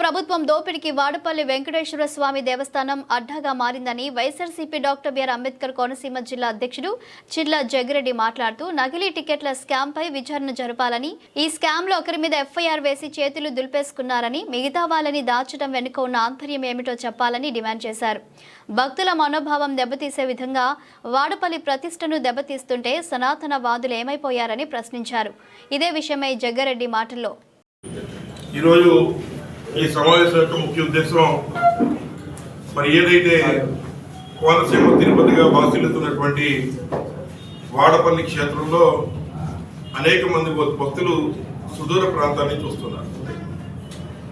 ప్రభుత్వం దోపిడికి వాడపల్లి వెంకటేశ్వర స్వామి దేవస్థానం అడ్డాగా మారిందని YSRCP doctor BR Ambedkar Konaseema జిల్లా అధ్యక్షుడు చిర్ల జగ్గిరెడ్డి మాట్లాడుతూ నకిలీ టికెట్ల స్కామ్ పై విచారణ జరపాలని ఈ స్కామ్లో ఒకరి మీద ఎఫ్ఐఆర్ వేసి చేతులు దులిపేసుకున్నారని మిగతా వాళ్ళని దాచడం వెనుక ఉన్న ఆంతర్యం ఏమిటో చెప్పాలని డిమాండ్ చేశారు. భక్తుల మనోభావం దెబ్బతీసే విధంగా వాడపల్లి ప్రతిష్టను దెబ్బతీస్తుంటే సనాతన వాదులు ఏమైపోయారని ప్రశ్నించారు. ఇదే విషయమై జగ్గారెడ్డి మాటల్లో. ఈరోజు ఈ సమావేశం యొక్క ముఖ్య ఉద్దేశం మరి ఏదైతే కోనసీమ తిరుపతిగా వాసిల్లుతున్నటువంటి వాడపల్లి క్షేత్రంలో అనేక మంది భక్తులు సుదూర ప్రాంతాన్ని చూస్తున్నారు.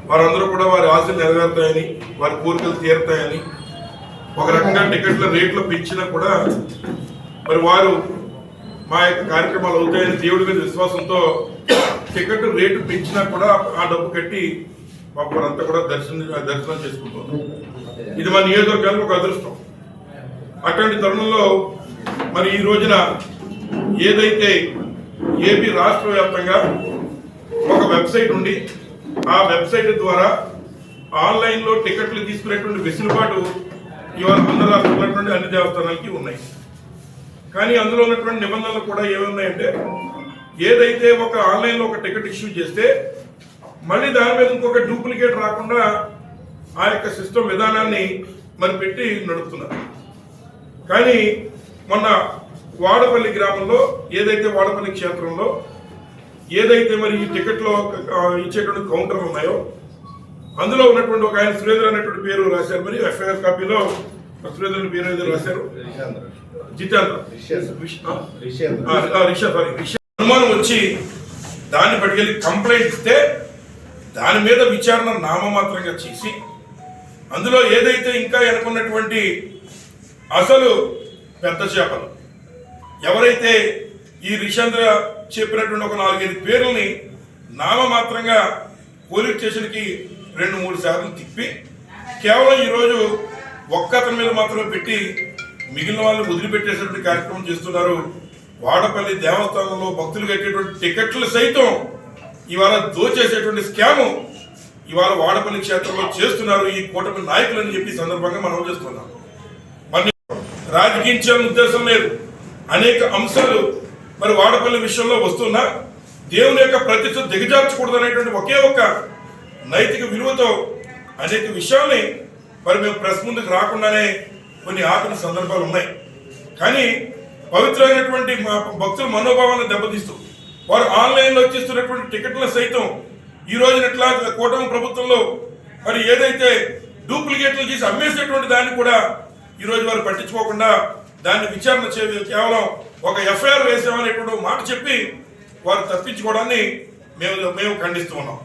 వారందరూ కూడా వారి ఆశలు నెరవేరుతాయని వారి కోరికలు తీరుతాయని ఒక రకంగా టికెట్ల రేట్లు పెంచినా కూడా మరి వారు మా యొక్క కార్యక్రమాలు అవుతాయని దేవుడి మీద విశ్వాసంతో టికెట్ రేటు పెంచినా కూడా ఆ డబ్బు కట్టి మాకు మనంతా కూడా దర్శనం దర్శనం చేసుకుంటున్నారు ఇది మన నియోజకవర్గానికి ఒక అదృష్టం. అటువంటి తరుణంలో మరి ఈ రోజున ఏదైతే ఏపీ రాష్ట్ర వ్యాప్తంగా ఒక వెబ్సైట్ ఉండి ఆ వెబ్సైట్ ద్వారా ఆన్లైన్లో టికెట్లు తీసుకునేటువంటి వెసులుబాటు ఇవాళ ఆంధ్ర రాష్ట్రంలో ఉన్నటువంటి అన్ని దేవస్థానాలకి ఉన్నాయి. కానీ అందులో ఉన్నటువంటి నిబంధనలు కూడా ఏమున్నాయంటే ఏదైతే ఒక ఆన్లైన్లో ఒక టికెట్ ఇష్యూ చేస్తే మళ్ళీ దాని మీద ఇంకొక డూప్లికేట్ రాకుండా ఆ యొక్క సిస్టమ్ విధానాన్ని మరి పెట్టి నడుపుతున్నారు. కానీ మొన్న వాడపల్లి గ్రామంలో ఏదైతే వాడపల్లి క్షేత్రంలో ఏదైతే మరి ఈ టికెట్లో ఇచ్చేటువంటి కౌంటర్లు ఉన్నాయో అందులో ఉన్నటువంటి ఒక ఆయన సురేంద్ర అనేటువంటి పేరు రాశారు. మరి ఎఫ్ఐఆర్ కాపీలో సురేంద్ర పేరు ఏదో రాశారు. జితేంద్ర. రిషా సారీ రిషా. అనుమానం వచ్చి దాన్ని పట్టుకెళ్ళి కంప్లైంట్ ఇస్తే దాని మీద విచారణ నామమాత్రంగా చేసి అందులో ఏదైతే ఇంకా ఎనుకున్నటువంటి అసలు పెద్ద చేపలు ఎవరైతే ఈ రిషంద్ర చెప్పినటువంటి ఒక నాలుగైదు పేర్లని నామమాత్రంగా పోలీస్ స్టేషన్కి రెండు మూడు సార్లు తిప్పి కేవలం ఈరోజు ఒక్క అతని మీద మాత్రమే పెట్టి మిగిలిన వాళ్ళు వదిలిపెట్టేసేటువంటి కార్యక్రమం చేస్తున్నారు. వాడపల్లి దేవస్థానంలో భక్తులు కట్టేటువంటి టికెట్లు సైతం ఇవాళ దోచేసేటువంటి స్కాము ఇవాళ వాడపల్లి క్షేత్రంలో చేస్తున్నారు ఈ కూటమి నాయకులని చెప్పి సందర్భంగా మనం చేస్తున్నాం. మరి రాజకీయించాలని ఉద్దేశం లేదు. అనేక అంశాలు మరి వాడపల్లి విషయంలో వస్తున్నా దేవుని యొక్క ప్రతిష్ట దిగజార్చకూడదు అనేటువంటి ఒకే ఒక్క నైతిక విలువతో అనేక విషయాల్ని మరి మేము ప్రెస్ ముందుకు రాకుండానే కొన్ని ఆపిన సందర్భాలు ఉన్నాయి. కానీ పవిత్రమైనటువంటి మా భక్తుల మనోభావాన్ని దెబ్బతీస్తూ వారు ఆన్లైన్లో వచ్చేస్తున్నటువంటి టికెట్ల సైతం ఈ రోజున ఎట్లా కూటమి ప్రభుత్వంలో మరి ఏదైతే డూప్లికేట్లు చేసి అమ్మేసేటువంటి దాన్ని కూడా ఈరోజు వారు పట్టించుకోకుండా దాన్ని విచారణ చే కేవలం ఒక ఎఫ్ఐఆర్ వేసామనేటువంటి మాట చెప్పి వారు తప్పించుకోవడాన్ని మేము మేము ఖండిస్తూ ఉన్నాం.